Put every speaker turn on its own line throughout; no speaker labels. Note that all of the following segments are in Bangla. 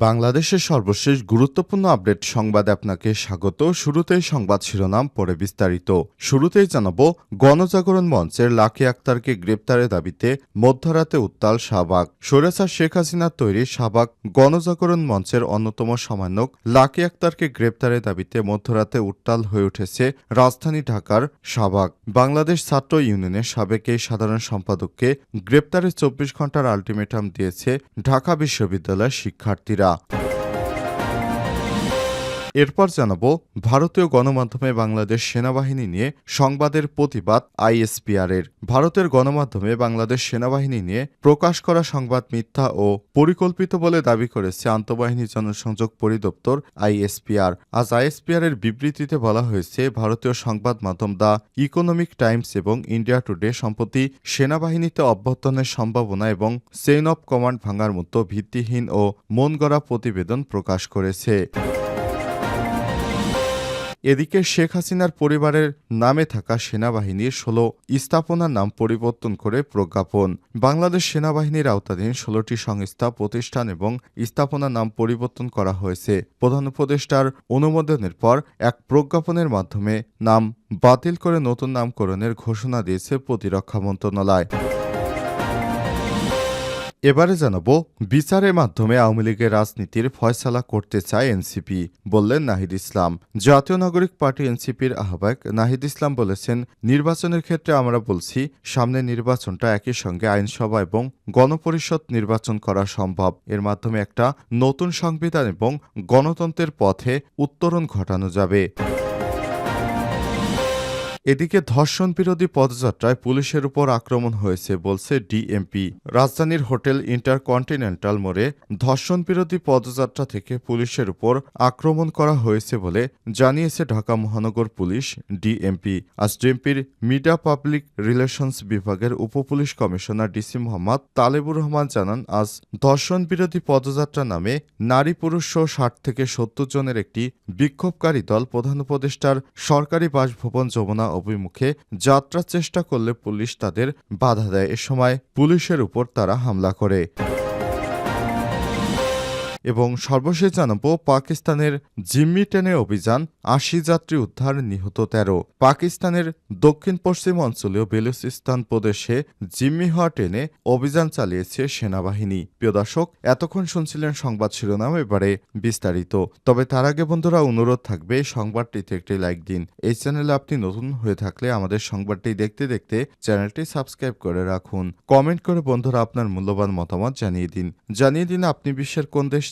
বাংলাদেশের সর্বশেষ গুরুত্বপূর্ণ আপডেট সংবাদে আপনাকে স্বাগত। শুরুতেই সংবাদ শিরোনাম, পরে বিস্তারিত। শুরুতেই জানাব, গণজাগরণ মঞ্চের লাকি আক্তারকে গ্রেপ্তারের দাবিতে মধ্যরাতে উত্তাল শাহবাগ। সৈরাসার শেখ হাসিনার তৈরি শাহবাগ গণজাগরণ মঞ্চের অন্যতম সমন্বয়ক লাকি আক্তারকে গ্রেপ্তারের দাবিতে মধ্যরাতে উত্তাল হয়ে উঠেছে রাজধানী ঢাকার শাহবাগ। বাংলাদেশ ছাত্র ইউনিয়নের সাবেক এই সাধারণ সম্পাদককে গ্রেপ্তারের চব্বিশ ঘণ্টার আলটিমেটাম দিয়েছে ঢাকা বিশ্ববিদ্যালয়ের শিক্ষার্থীরা। 되리라. এরপর জানাব ভারতীয় গণমাধ্যমে বাংলাদেশ সেনাবাহিনী নিয়ে সংবাদের প্রতিবাদ আইএসপিআর এর ভারতের গণমাধ্যমে বাংলাদেশ সেনাবাহিনী নিয়ে প্রকাশ করা সংবাদ মিথ্যা ও পরিকল্পিত বলে দাবি করেছে আন্তঃবাহিনী জনসংযোগ পরিদপ্তর আইএসপিআর। আজ আইএসপিআর এর বিবৃতিতে বলা হয়েছে, ভারতীয় সংবাদ মাধ্যম দ্য ইকোনমিক টাইমস এবং ইন্ডিয়া টুডে সম্প্রতি সেনাবাহিনীতে অভ্যর্থনের সম্ভাবনা এবং চেইন অব কমান্ড ভাঙার মতো ভিত্তিহীন ও মন গড়া প্রতিবেদন প্রকাশ করেছে। এদিকে শেখ হাসিনার পরিবারের নামে থাকা সেনাবাহিনীর ষোলো স্থাপনার নাম পরিবর্তন করে প্রজ্ঞাপন। বাংলাদেশ সেনাবাহিনীর আওতাধীন ষোলোটি সংস্থা, প্রতিষ্ঠান এবং স্থাপনার নাম পরিবর্তন করা হয়েছে। প্রধান উপদেষ্টার অনুমোদনের পর এক প্রজ্ঞাপনের মাধ্যমে নাম বাতিল করে নতুন নামকরণের ঘোষণা দিয়েছে প্রতিরক্ষা মন্ত্রণালয়। এবারে জানাব, বিচারের মাধ্যমে আওয়ামী লীগের রাজনীতির ফয়সালা করতে চায় এনসিপি, বললেন নাহিদ ইসলাম। জাতীয় নাগরিক পার্টি এনসিপির আহ্বায়ক নাহিদ ইসলাম বলেছেন, নির্বাচনের ক্ষেত্রে আমরা বলছি, সামনে নির্বাচনটা একই সঙ্গে আইনসভা এবং গণপরিষদ নির্বাচন করা সম্ভব। এর মাধ্যমে একটা নতুন সংবিধান এবং গণতন্ত্রের পথে উত্তরণ ঘটানো যাবে। এদিকে ধর্ষণ বিরোধী পদযাত্রায় পুলিশের উপর আক্রমণ হয়েছে বলছে ডিএমপি। রাজধানীর হোটেল ইন্টারকন্টিনেন্টাল মোড়ে ধর্ষণ বিরোধী পদযাত্রা থেকে পুলিশের উপর আক্রমণ করা হয়েছে বলে জানিয়েছে ঢাকা মহানগর পুলিশ ডিএমপি। আজ ডিএমপির মিডিয়া পাবলিক রিলেশনস বিভাগের উপপুলিশ কমিশনার ডিসি মোহাম্মদ তালেবুর রহমান জানান, আজ ধর্ষণ বিরোধী পদযাত্রা নামে নারী পুরুষ সহ ষাট থেকে সত্তর জনের একটি বিক্ষোভকারী দল প্রধান উপদেষ্টার সরকারি বাসভবন যমুনা অভিমুখে যাত্রার চেষ্টা করলে পুলিশ তাদের বাধা দেয়। এ সময় পুলিশের উপর তারা হামলা করে। এবং সর্বশেষ জানাব পাকিস্তানের জিম্মি ট্রেনে অভিযান আশি যাত্রী উদ্ধার, নিহত তেরো। পাকিস্তানের দক্ষিণ পশ্চিম অঞ্চলীয় বেলুচিস্তান প্রদেশে জিম্মি হওয়া ট্রেনে অভিযান চালিয়েছে সেনাবাহিনী। প্রিয় দর্শক, এতক্ষণ শুনছিলেন সংবাদ শিরোনাম, এবারে বিস্তারিত। তবে তার আগে বন্ধুরা, অনুরোধ থাকবে, সংবাদটিতে একটি লাইক দিন। এই চ্যানেলে আপনি নতুন হয়ে থাকলে আমাদের সংবাদটি দেখতে দেখতে চ্যানেলটি সাবস্ক্রাইব করে রাখুন। কমেন্ট করে বন্ধুরা আপনার মূল্যবান মতামত জানিয়ে দিন। জানিয়ে দিন আপনি বিশ্বের কোন দেশ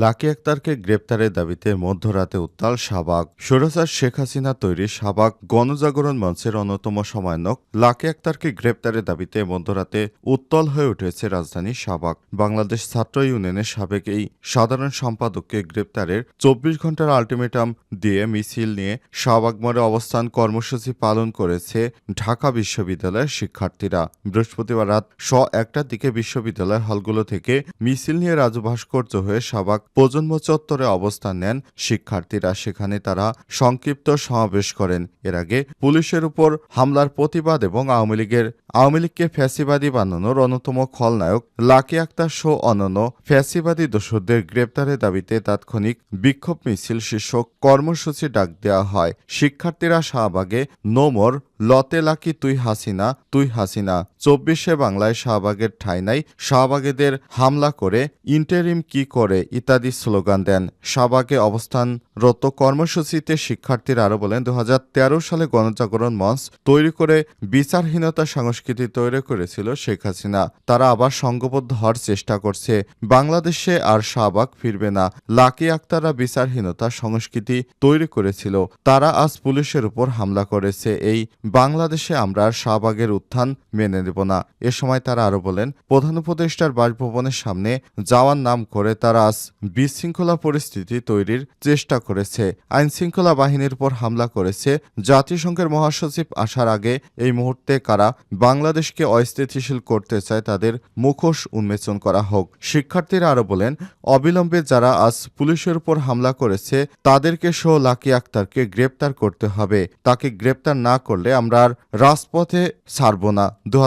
লাকি আক্তারকে গ্রেপ্তারের দাবিতে মধ্যরাতে উত্তাল শাহবাগ। সৈরাসার শেখ হাসিনা তৈরি শাহবাগ গণজাগরণ মঞ্চের অন্যতম সমায়নক লাকি আক্তারকে গ্রেপ্তারের দাবিতে মধ্যরাতে উত্তল হয়ে উঠেছে রাজধানী শাহবাগ। বাংলাদেশ ছাত্র ইউনিয়নের সাবেক এই সাধারণ সম্পাদককে গ্রেপ্তারের চব্বিশ ঘণ্টার আলটিমেটাম দিয়ে মিছিল নিয়ে শাহবাগ মোড়ে অবস্থান কর্মসূচি পালন করেছে ঢাকা বিশ্ববিদ্যালয়ের শিক্ষার্থীরা। বৃহস্পতিবার রাত স একটার দিকে বিশ্ববিদ্যালয় হলগুলো থেকে মিছিল নিয়ে রাজু ভাস্কর্য হয়ে শাহবাগ প্রজন্ম চত্বরে অবস্থান নেন। শিক্ষার্থীরা সেখানে তারা সংক্ষিপ্ত সমাবেশ করেন। এর আগে পুলিশের উপর হামলার প্রতিবাদ এবং আওয়ামী লীগের, আওয়ামী লীগকে ফ্যাসিবাদী বানানোর অন্যতম খলনায়ক লাকি আক্তার সহ অন্যান্য ফ্যাসিবাদী দোষরদের গ্রেপ্তারের দাবিতে তাৎক্ষণিক বিক্ষোভ মিছিল শীর্ষক কর্মসূচি ডাক দেওয়া হয়। শিক্ষার্থীরা শাহবাগে নোমর লতে লাকি তুই হাসিনা তুই হাসিনা। চব্বিশে বাংলায় শাহবাগের ঠাঁই নাই। শাহবাগেদের হামলা করে ইন্টারিম কি করে ইত্যাদি স্লোগান দেন। শাহবাগে অবস্থানরত কর্মসূচিতে শিক্ষার্থীরা আরও বলেন দু হাজার তেরো সালে গণজাগরণ মঞ্চ তৈরি করে বিচারহীনতা সংস্কৃতি তৈরি করেছিল শেখ হাসিনা। তারা আবার সংঘবদ্ধ হওয়ার চেষ্টা করছে। বাংলাদেশে আর শাহবাগ ফিরবে না। লাকি আক্তাররা বিচারহীনতা সংস্কৃতি তৈরি করেছিল। তারা আজ পুলিশের উপর হামলা করেছে। এই বাংলাদেশে আমরা শাহবাগের উত্থান মেনে নেব না। এ সময় তারা আরও বলেন, প্রধান উপদেষ্টার বাসভবনের সামনে যাওয়ার নাম করে তারা আজ বিশৃঙ্খলা পরিস্থিতি তৈরির চেষ্টা করেছে। আইন শৃঙ্খলা বাহিনীর উপর হামলা করেছে জাতিসংঘের মহাসচিব আসার আগে। এই মুহূর্তে কারা বাংলাদেশকে অস্থিতিশীল করতে চায় তাদের মুখোশ উন্মোচন করা হোক। শিক্ষার্থীরা আরও বলেন, অবিলম্বে যারা আজ পুলিশের উপর হামলা করেছে তাদেরকে সহ লাকি আক্তারকে গ্রেপ্তার করতে হবে। তাকে গ্রেপ্তার না করলে আমরা আর রাজপথে ছাড়ব না। দু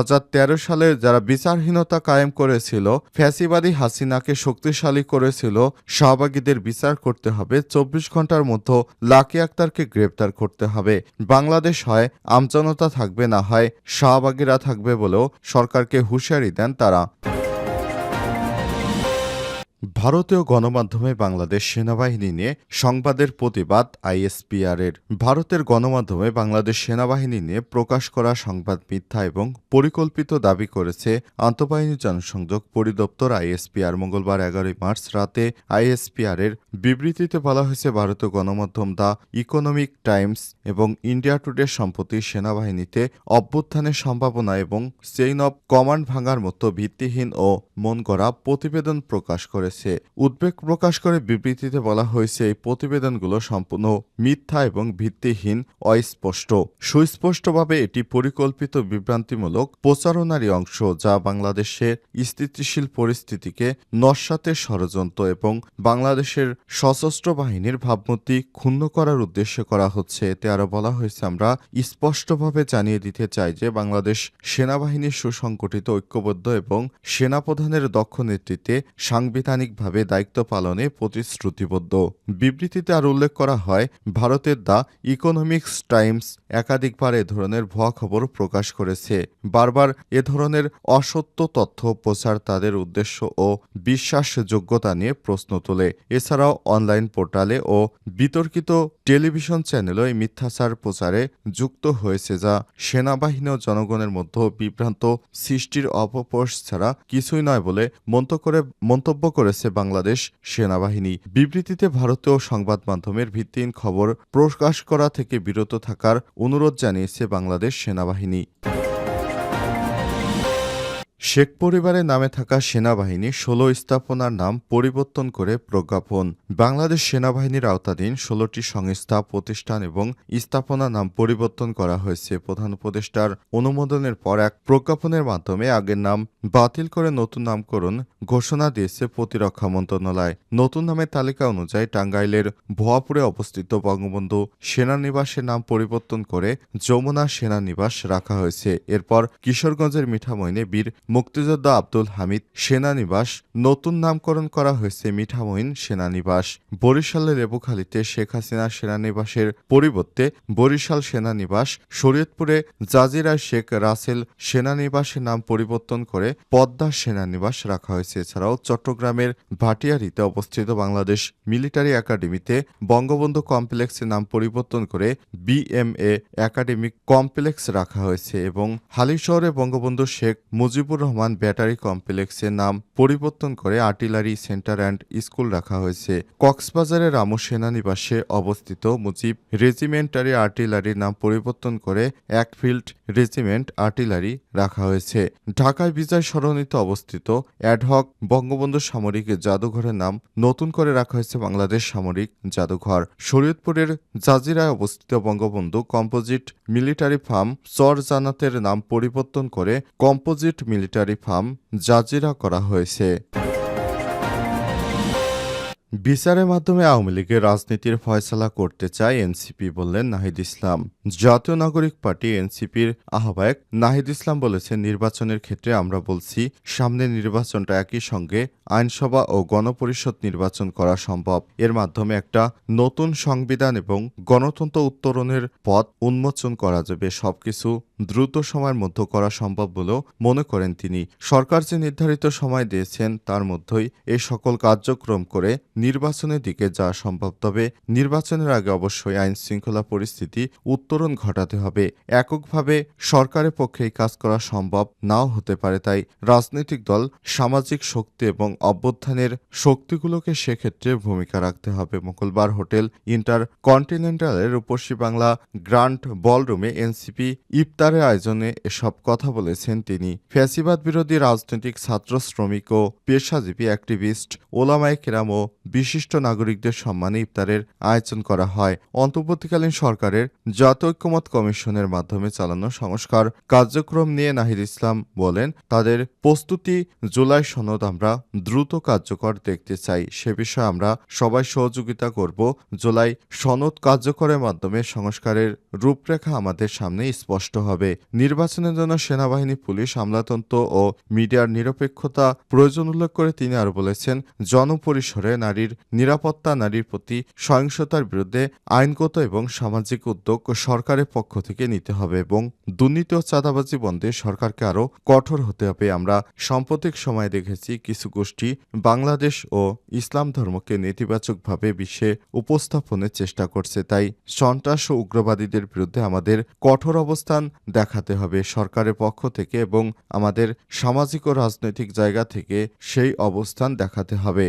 সালে যারা বিচারহীনতা কায়েম করেছিল, ফ্যাসিবাদী হাসিনাকে শক্তিশালী করেছিল সহভাগীদের বিচার করতে হবে, চব্বিশ ঘণ্টার মধ্যে লাকি আক্তারকে গ্রেপ্তার করতে হবে। বাংলাদেশ হয়, আমজনতা থাকবে না হয়, শাহবাগীরা থাকবে বলেও সরকারকে হুঁশিয়ারি দেন তারা। ভারতীয় গণমাধ্যমে বাংলাদেশ সেনাবাহিনী নিয়ে সংবাদের প্রতিবাদ আইএসপিআর এর ভারতের গণমাধ্যমে বাংলাদেশ সেনাবাহিনী নিয়ে প্রকাশ করা সংবাদ মিথ্যা এবং পরিকল্পিত দাবি করেছে আন্তঃবাহিনী জনসংযোগ পরিদপ্তর আইএসপিআর। মঙ্গলবার এগারোই মার্চ রাতে আইএসপিআর এর বিবৃতিতে বলা হয়েছে, ভারতীয় গণমাধ্যম দ্য ইকোনমিক টাইমস এবং ইন্ডিয়া টুডে সম্প্রতি সেনাবাহিনীতে অভ্যুত্থানের সম্ভাবনা এবং চেইন অব কমান্ড ভাঙার মতো ভিত্তিহীন ও মন করা প্রতিবেদন প্রকাশ করেছে। উদ্বেগ প্রকাশ করে বিবৃতিতে বলা হয়েছে, এই প্রতিবেদনগুলো সম্পূর্ণ মিথ্যা এবং ভিত্তিহীন, অস্পষ্ট। সুস্পষ্টভাবে এটি পরিকল্পিত বিভ্রান্তিমূলক প্রচারণারই অংশ, যা বাংলাদেশের স্থিতিশীল পরিস্থিতিকে নস্যাতের ষড়যন্ত্র এবং বাংলাদেশের সশস্ত্র বাহিনীর ভাবমূর্তি ক্ষুণ্ণ করার উদ্দেশ্যে করা হচ্ছে। এতে আরও বলা হয়েছে, আমরা স্পষ্টভাবে জানিয়ে দিতে চাই যে বাংলাদেশ সেনাবাহিনীর সুসংগঠিত, ঐক্যবদ্ধ এবং সেনাপ্রধানের দক্ষ নেতৃত্বে সাংবিধানিকভাবে দায়িত্ব পালনে প্রতিশ্রুতিবদ্ধ। বিবৃতিতে আর উল্লেখ করা হয়, ভারতের দ্য ইকোনমিক্স টাইমস একাধিকবার এ ধরনের ভুয়া খবর প্রকাশ করেছে। বারবার এ ধরনের অসত্য তথ্য প্রচার তাদের উদ্দেশ্য ও বিশ্বাসযোগ্যতা নিয়ে প্রশ্ন তোলে। এছাড়াও অনলাইন পোর্টালে ও বিতর্কিত টেলিভিশন চ্যানেলও এই মিথ্যাচার প্রচারে যুক্ত হয়েছে যা সেনাবাহিনী ও জনগণের মধ্যে বিভ্রান্ত সৃষ্টির অপপ্রয়াস ছাড়া কিছুই নয় বলে মন্তব্য করে মন্তব্য করেছে বাংলাদেশ সেনাবাহিনী। বিবৃতিতে ভারতীয় সংবাদ মাধ্যমের ভিত্তিহীন খবর প্রকাশ করা থেকে বিরত থাকার অনুরোধ জানিয়েছে বাংলাদেশ সেনাবাহিনী। শেখ পরিবারের নামে থাকা সেনাবাহিনী ষোলো স্থাপনার নাম পরিবর্তন করে প্রজ্ঞাপন। বাংলাদেশ সেনাবাহিনীর আওতাধীন ষোলোটি সংস্থা, প্রতিষ্ঠান এবং স্থাপনা নাম পরিবর্তন করা হয়েছে। প্রধান উপদেষ্টার অনুমোদনের পর এক প্রজ্ঞাপনের মাধ্যমে আগের নাম বাতিল করে নতুন নামকরণ ঘোষণা দিয়েছে প্রতিরক্ষা মন্ত্রণালয়। নতুন নামের তালিকা অনুযায়ী টাঙ্গাইলের ভুয়াপুরে অবস্থিত বঙ্গবন্ধু সেনানিবাসের নাম পরিবর্তন করে যমুনা সেনানিবাস রাখা হয়েছে। এরপর কিশোরগঞ্জের মিঠামইনে বীর মুক্তিযোদ্ধা আব্দুল হামিদ সেনানিবাস নতুন নামকরণ করা হয়েছে মিঠামইন সেনানিবাস। বরিশালের লেবুখালীতে শেখ হাসিনা সেনানিবাসের পরিবর্তে বরিশাল সেনানিবাস, শরীয়তপুরে জাজিরা শেখ রাসেল সেনানিবাসের নাম পরিবর্তন করে পদ্মা সেনানিবাস রাখা হয়েছে। এছাড়াও চট্টগ্রামের ভাটিয়ারিতে অবস্থিত বাংলাদেশ মিলিটারি একাডেমিতে বঙ্গবন্ধু কমপ্লেক্সের নাম পরিবর্তন করে বিএমএ একাডেমিক কমপ্লেক্স রাখা হয়েছে এবং হালিশহরে বঙ্গবন্ধু শেখ মুজিবুর রহমান ব্যাটারি কমপ্লেক্সের নাম পরিবর্তন করে আর্টিলারি সেন্টার অ্যান্ড স্কুল রাখা হয়েছে। কক্সবাজারের রামু সেনানিবাসে অবস্থিত মুজিব রেজিমেন্টারি আর্টিলারির নাম পরিবর্তন করে একফিল্ড রেজিমেন্ট আর্টিলারি রাখা হয়েছে। ঢাকায় বিজয় সরণিতে অবস্থিত অ্যাডহক বঙ্গবন্ধু সামরিক জাদুঘরের নাম নতুন করে রাখা হয়েছে বাংলাদেশ সামরিক জাদুঘর। শরীয়তপুরের জাজিরায় অবস্থিত বঙ্গবন্ধু কম্পোজিট মিলিটারি ফার্ম চর জানাতের নাম পরিবর্তন করে কম্পোজিট মিলিটারি ফার্ম জাজিরা করা হয়েছে। বিচারের মাধ্যমে আওয়ামী লীগের রাজনীতির ফয়সলা করতে চায় এনসিপি বললেন নাহিদ ইসলাম। জাতীয় নাগরিক পার্টি এনসিপির আহ্বায়ক নাহিদ ইসলাম বলেছেন, নির্বাচনের ক্ষেত্রে আমরা বলছি, সামনে নির্বাচনটা একই সঙ্গে আইনসভা ও গণপরিষদ নির্বাচন করা সম্ভব। এর মাধ্যমে একটা নতুন সংবিধান এবং গণতন্ত্র উত্তরণের পথ উন্মোচন করা যাবে। সবকিছু দ্রুত সময়ের মধ্যে করা সম্ভব বলেও মনে করেন তিনি। সরকার যে নির্ধারিত সময় দিয়েছেন, তার মধ্যেই এই সকল কার্যক্রম করে নির্বাচনের দিকে যাওয়া সম্ভব। তবে নির্বাচনের আগে অবশ্যই আইন শৃঙ্খলা পরিস্থিতি উত্তর উত্তরণ ঘটাতে হবে। এককভাবে সরকারের পক্ষে কাজ করা সম্ভব নাও হতে পারে, তাই রাজনৈতিক দল সামাজিক শক্তি এবং অভ্যুত্থানের শক্তিগুলোকে সেক্ষেত্রে ভূমিকা রাখতে হবে। মঙ্গলবার হোটেল ইন্টার কন্টিনেন্টালের রূপসী বাংলা গ্রান্ট বলরুমে এনসিপি ইফতারের আয়োজনে এসব কথা বলেছেন তিনি। ফ্যাসিবাদ বিরোধী রাজনৈতিক ছাত্র, শ্রমিক ও পেশাজীবী অ্যাক্টিভিস্ট ওলামায় কেরাম ও বিশিষ্ট নাগরিকদের সম্মানে ইফতারের আয়োজন করা হয়। অন্তর্বর্তীকালীন সরকারের জাতীয় ঐক্যমত কমিশনের মাধ্যমে চালানো সংস্কার কার্যক্রম নিয়ে নাহিদ ইসলাম বলেন, তাদের প্রস্তুতি জুলাই সনদ আমরা দ্রুত কার্যকর দেখতে চাই। সে বিষয়ে আমরা সবাই সহযোগিতা করব। জুলাই সনদ কার্যকরের মাধ্যমে সংস্কারের রূপরেখা আমাদের সামনে স্পষ্ট হবে। নির্বাচনের জন্য সেনাবাহিনী, পুলিশ, আমলাতন্ত্র ও মিডিয়ার নিরপেক্ষতা প্রয়োজন উল্লেখ করে তিনি আরও বলেছেন, জনপরিসরে নারীর নিরাপত্তা, নারীর প্রতি সহিংসতার বিরুদ্ধে আইনগত এবং সামাজিক উদ্যোগ সরকারের পক্ষ থেকে নিতে হবে এবং দুর্নীতি ও চাঁদাবাজি বন্ধে সরকারকে আরও কঠোর হতে হবে। আমরা সাম্প্রতিক সময়ে দেখেছি কিছু গোষ্ঠী বাংলাদেশ ও ইসলাম ধর্মকে নেতিবাচকভাবে বিশ্বে উপস্থাপনের চেষ্টা করছে। তাই সন্ত্রাস ও উগ্রবাদীদের বিরুদ্ধে আমাদের কঠোর অবস্থান দেখাতে হবে সরকারের পক্ষ থেকে এবং আমাদের সামাজিক ও রাজনৈতিক জায়গা থেকে সেই অবস্থান দেখাতে হবে।